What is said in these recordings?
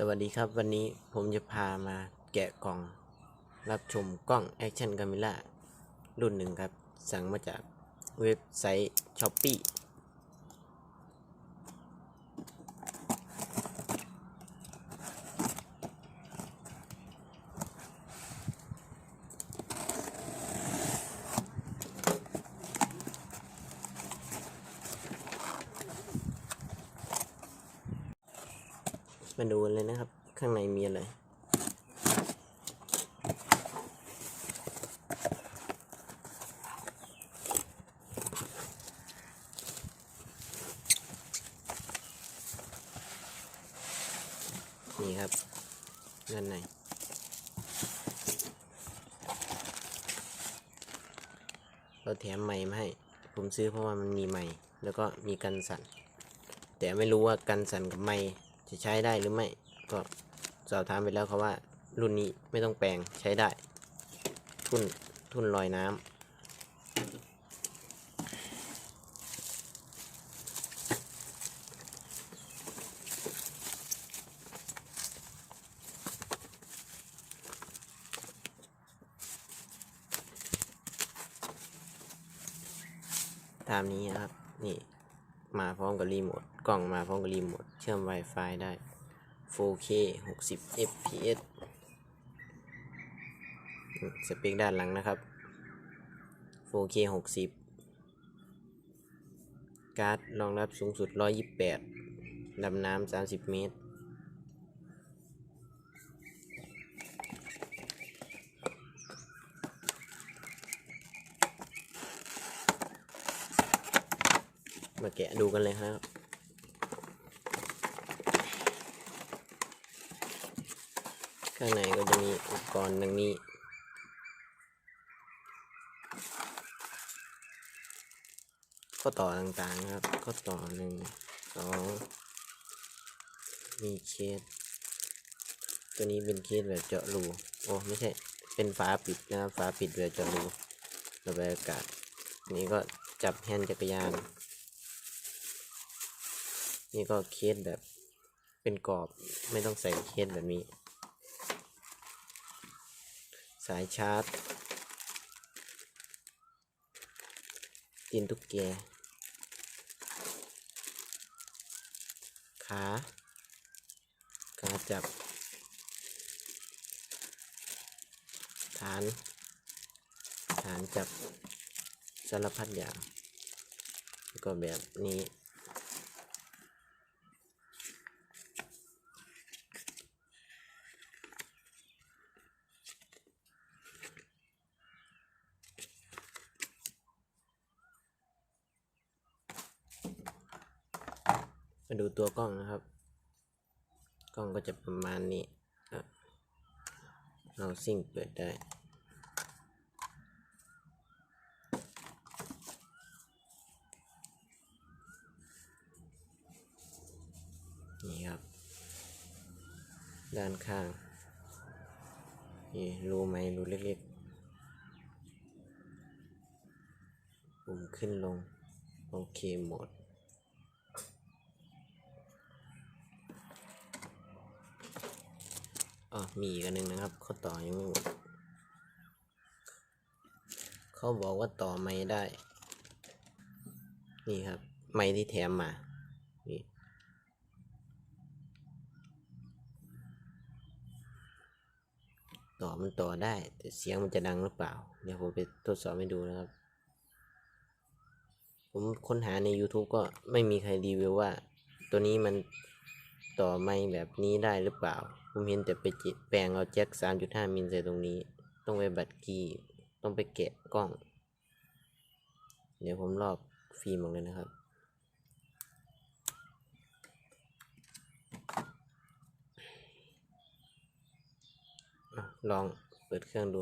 สวัสดีครับวันนี้ผมจะพามาแกะกล่อง รับชมกล้อง Action Camera รุ่นหนึ่งครับ สั่งมาจากเว็บไซต์ s มาดูเลยนะครับ ข้างในมีอะไรนี่ครับด้านในเราแถมไม้มาให้ ผมซื้อเพราะว่ามันมีไม้แล้วก็มีกันสั่น แต่ไม่รู้ว่ากันสั่นกับไม้ จะใช้ได้หรือไม่ก็สอบถามไปแล้วเขาว่า รุ่นนี้ไม่ต้องแปลงใช้ได้ ทุ่นทุ่นลอยน้ำตามนี้นะครับ นี่มาพร้อมกับรีโมทกล่องมาพร้อมกับรีโมท ชื่อม Wi-Fi ได้ 4K 60 fps สเปคด้านหลังนะครับ 4K 60 การ์ดรองรับสูงสุด 128 ดำน้ำ 30 เมตร มาแกะดูกันเลยครับ ข้างในก็จะมีอุปกรณ์ดังนี้ ข้อต่อต่างๆครับ ข้อต่อหนึ่งสองมีเคส ตัวนี้เป็นเคสแบบเจาะรู โอ้ไม่ใช่ เป็นฝาปิดนะครับ ฝาปิดแบบเจาะรูระบายอากาศ นี่ก็จับแฮนด์จักรยาน นี่ก็เคสแบบเป็นกรอบ ไม่ต้องใส่เคสแบบนี้ สายชาร์จตีนตุ๊กแกขาขาจับ ฐาน ฐานจับสารพัดอย่าง ก็แบบนี้ มาดูตัวกล้องนะครับ กล้องก็จะประมาณนี้เราซิ่งเปิดได้นี่ครับ ด้านข้าง นี่รูไหมรูเล็กๆ ปุ่มขึ้นลง โอเคหมด อ๋อมีอีกอันหนึ่งนะครับเขาต่อยังไม่หมดเขาบอกว่าต่อไม่ได้ นี่ครับ ไม่ที่แถมมานี่ต่อมันต่อได้ แต่เสียงมันจะดังหรือเปล่า เดี๋ยวผมไปทดสอบให้ดูนะครับ ผมค้นหาใน YouTube ก็ไม่มีใครรีวิวว่า ตัวนี้มันต่อไม่แบบนี้ได้หรือเปล่า ผมเห็นแต่ไปจิแปลงเอาแจ็ค3.5 มิลใส่ตรงนี้ ต้องไปบัดกี้ ต้องไปแกะกล้อง เดี๋ยวผมลอกฟิล์มออกเลยนะครับอลองเปิดเครื่องดู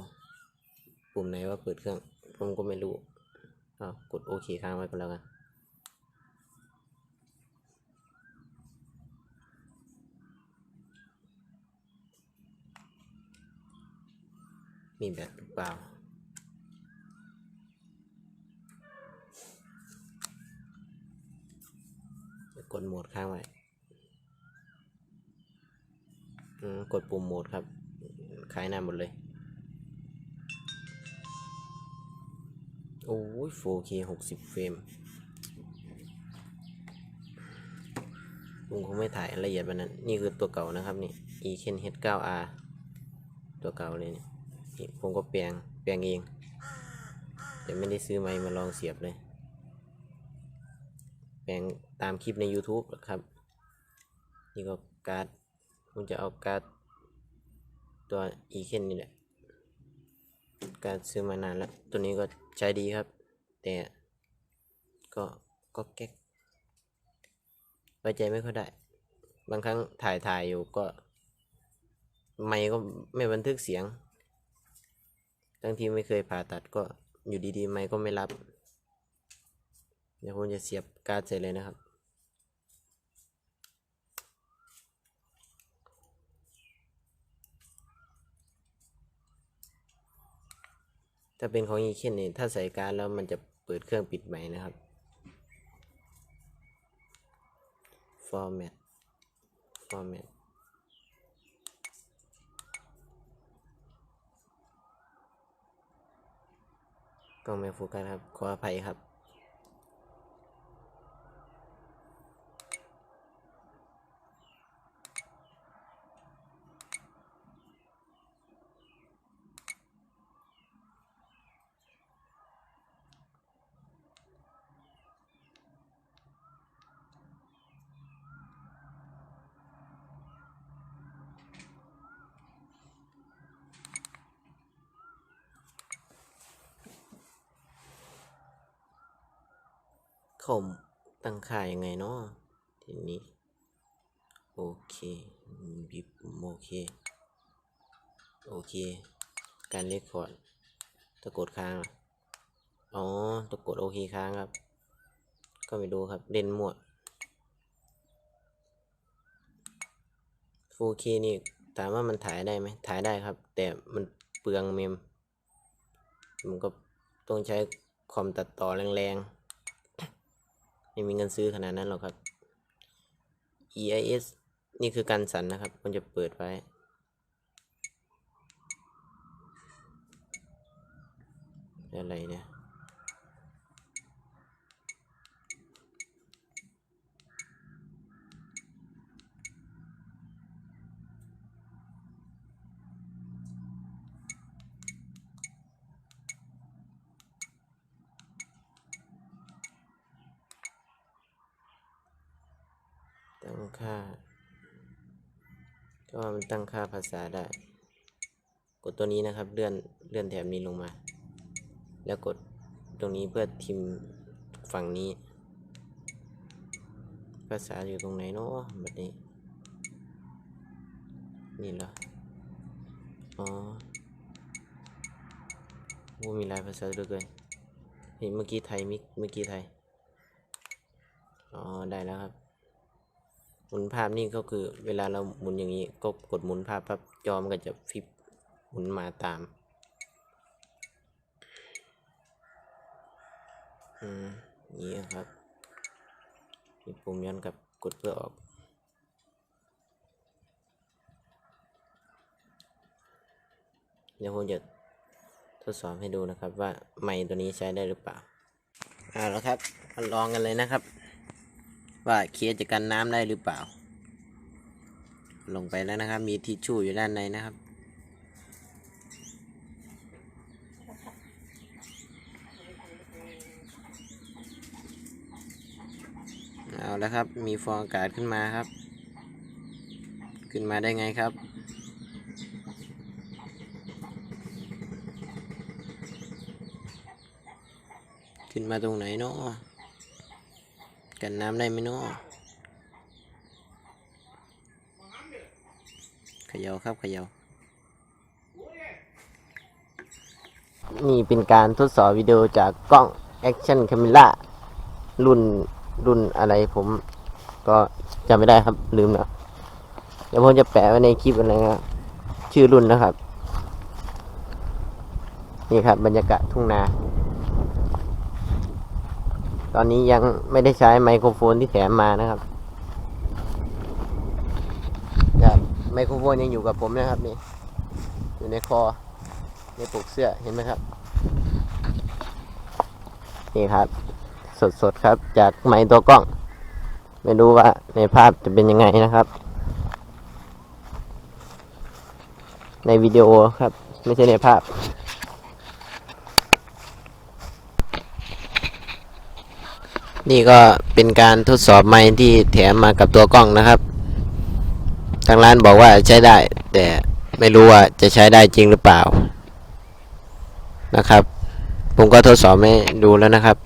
ปุ่มไหนว่าเปิดเครื่อง ผมก็ไม่รู้กดโอเคค้างไว้ก็แล้วกัน มีแบตหรือเปล่ากดโหมดค้างไว้กดปุ่มโหมดครับขายหน้าหมดเลย โอ้ย 4K 60 เฟรมลุงคงไม่ถ่ายละเอียดแบบนั้น นี่คือตัวเก่านะครับนี่ e k e n H9R ตัวเก่าเลยนี่นี่ ผมก็แปลงแปลงเอง แต่ไม่ได้ซื้อไม้มาลองเสียบเลย แปลงตามคลิปใน YouTube ครับ นี่ก็การ์ดผมจะเอาการ์ดตัว e k e n นี่แหละ การดซื้อมานานแล้ว ตัวนี้ก็ใช้ดีครับ แต่ก็ก็แก๊กไว้ใจไม่ค่อยได้ บางครั้งถ่ายถ่ายอยู่ก็ ไม่ก็ไม่บันทึกเสียง ทั้งที่ไม่เคยผ่าตัดก็อยู่ดีๆ ไม่ก็ไม่รับ เดี๋ยวผมจะเสียบการ์ดเสร็จเลยนะครับ ถ้าเป็นของอีเคนนี่ถ้าใส่การดแล้วมันจะเปิดเครื่องปิดใหม่นะครับ format format กล้องไม่โฟกัสครับ ขออภัยครับ เขาตั้งค่ายังไงเนาะทีนี้ โอเคบีบโอเค โอเค การเรียกคอร์ดตะกดค้าง อ๋อตะกดโอเคค้างครับ ก็ไม่รู้ครับเล่นหมั่ว 4K นี่ถามว่ามันถ่ายได้ไหมถ่ายได้ครับ แต่มันเปลืองเมม มันก็ต้องใช้คอมตัดต่อแรงๆ ไม่มีเงินซื้อขนาดนั้นหรอกครับ EIS นี่คือการสั่นนะครับมันจะเปิดไว้ อะไรเนี่ย ตั้งค่า ก็มันตั้งค่าภาษาได้ กดตัวนี้นะครับ เลื่อนเลื่อนแถบนี้ลงมา แล้วกดตรงนี้เพื่อทิมฝั่งนี้ ภาษาอยู่ตรงไหนเนาะแบบนี้ นี่เหรอ อ๋อโอ้มีหลายภาษาด้วยเกินเฮ้ยเมื่อกี้ไทยมิเมื่อกี้ไทย อ๋อ ได้แล้วครับ หมุนภาพนี่ก็คือเวลาเราหมุนอย่างนี้ก็กดหมุนภาพปั๊บจอมันก็จะฟลิปหมุนมาตามอืมนี่ครับมีปุ่มย้อนกลับกดเพื่อออกเดี๋ยวผมจะทดสอบให้ดูนะครับว่าไมค์ตัวนี้ใช้ได้หรือเปล่าเอาแล้วครับมาลองกันเลยนะครับ ว่าเคลียร์จะกันน้ำได้หรือเปล่า ลงไปแล้วนะครับ มีทิชชู่อยู่ด้านในนะครับ เอาแล้วครับ มีฟองอากาศขึ้นมาครับ ขึ้นมาได้ไงครับขึ้นมาตรงไหนเนาะ กันน้ำได้ไหมเนาะเขย่าครับเขย่านี่เป็นการทดสอบวิดีโอจากกล้อง Action Camera รุ่นรุ่นอะไรผมก็จำไม่ได้ครับลืมแล้วเดี๋ยวผมจะแปะไว้ในคลิปอะไรนะชื่อรุ่นนะครับ นี่ครับบรรยากาศทุ่งนา ตอนนี้ยังไม่ได้ใช้ไมโครโฟนที่แถมมานะครับครับไมโครโฟนยังอยู่กับผมนะครับนี่ อยู่ในคอ ในปกเสื้อเห็นไหมครับ นี่ครับ สดๆครับ จากไมค์ตัวกล้อง ไม่รู้ว่าในภาพจะเป็นยังไงนะครับ ในวิดีโอครับ ไม่ใช่ในภาพ นี่ก็เป็นการทดสอบไม้ที่แถมมากับตัวกล้องนะครับ ทางร้านบอกว่าใช้ได้ แต่ไม่รู้ว่าจะใช้ได้จริงหรือเปล่านะครับ ผมก็ทดสอบให้ดูแล้วนะครับ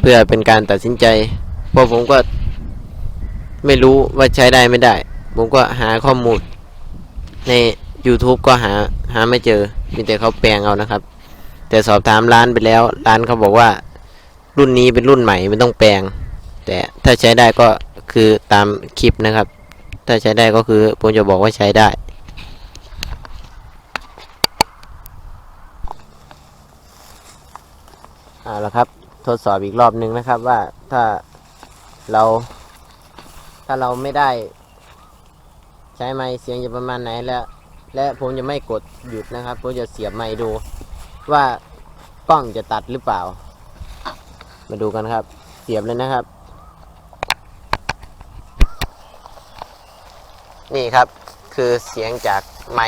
เพื่อเป็นการตัดสินใจ เพราะผมก็ไม่รู้ว่าใช้ได้ไม่ได้ ผมก็หาข้อมูล ใน YouTube ก็หาหาไม่เจอ มีแต่เขาแปลงเอานะครับ แต่สอบถามร้านไปแล้ว ร้านเขาบอกว่า รุ่นนี้เป็นรุ่นใหม่ไม่ต้องแปลง แต่ถ้าใช้ได้ก็คือตามคลิปนะครับ ถ้าใช้ได้ก็คือผมจะบอกว่าใช้ได้เอาละครับ ทดสอบอีกรอบหนึ่งนะครับว่าถ้าเรา ถ้าเราไม่ได้ ใช้ไม้เสียงจะประมาณไหนแล้ว และผมจะไม่กดหยุดนะครับ ผมจะเสียบไม้ดู ว่ากล้องจะตัดหรือเปล่า มาดูกันครับเสียบเลยนะครับ นี่ครับคือเสียงจากไม้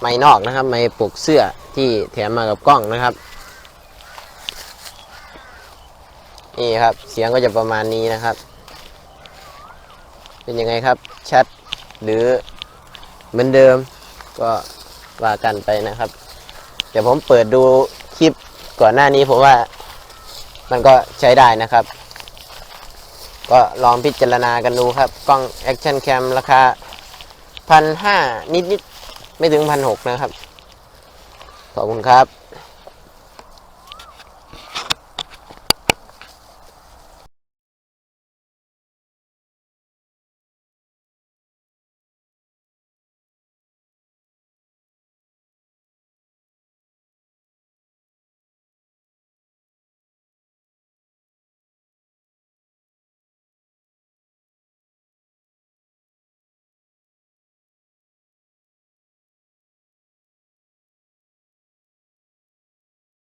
ไม้นอกนะครับ ไม้ปกเสื้อที่แถมมากับกล้องนะครับ นี่ครับเสียงก็จะประมาณนี้นะครับ เป็นยังไงครับชัดหรือเหมือนเดิมก็ว่ากันไปนะครับ เดี๋ยวผมเปิดดูคลิปก่อนหน้านี้ผมว่า มันก็ใช้ได้นะครับ ก็ลองพิจารณากันดูครับ กล้อง Action Cam ราคาพันห้านิดๆ ไม่ถึงพันหกนะครับ ขอบคุณครับ